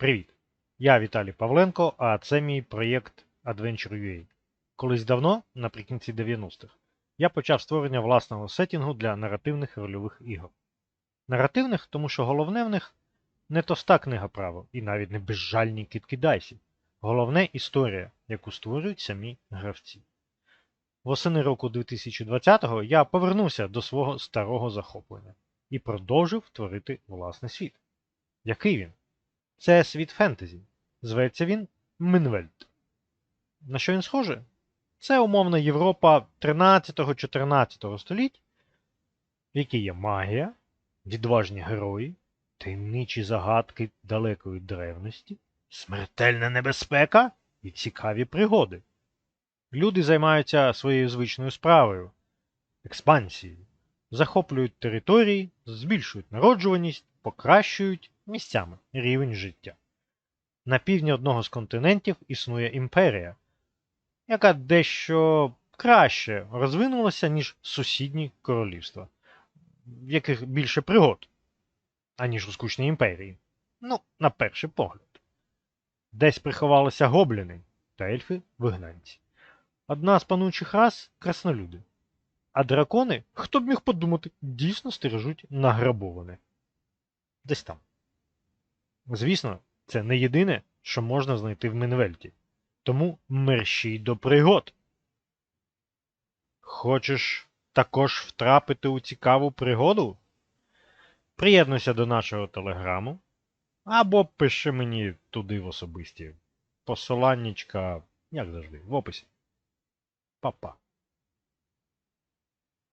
Привіт! Я Віталій Павленко, а це мій проєкт Adventure.ua. Колись давно, наприкінці 90-х, я почав створення власного сетінгу для наративних рольових ігор. Наративних, тому що головне в них не тоста книга правил і навіть не безжальні кітки дайсів. Головне історія, яку створюють самі гравці. Восени року 2020-го я повернувся до свого старого захоплення і продовжив творити власний світ. Який він? Це світ фентезі. Зветься він Минвельд. На що він схожий? Це умовна Європа 13-14 століть, в якій є магія, відважні герої, таємничі загадки далекої древності, смертельна небезпека і цікаві пригоди. Люди займаються своєю звичною справою, експансією, захоплюють території, збільшують народжуваність, покращують місцями рівень життя. На півдні одного з континентів існує імперія, яка дещо краще розвинулася, ніж сусідні королівства, в яких більше пригод, аніж у скучній імперії. Ну, на перший погляд. Десь приховалися гобліни та ельфи-вигнанці. Одна з панучих рас краснолюди. А дракони, хто б міг подумати, дійсно стережуть награбоване. Десь там. Звісно, це не єдине, що можна знайти в Менвельті. Тому мерщій до пригод. Хочеш також втрапити у цікаву пригоду? Приєднуйся до нашого телеграму або пиши мені туди в особисті. Посиланнячка, як завжди, в описі. Па-па.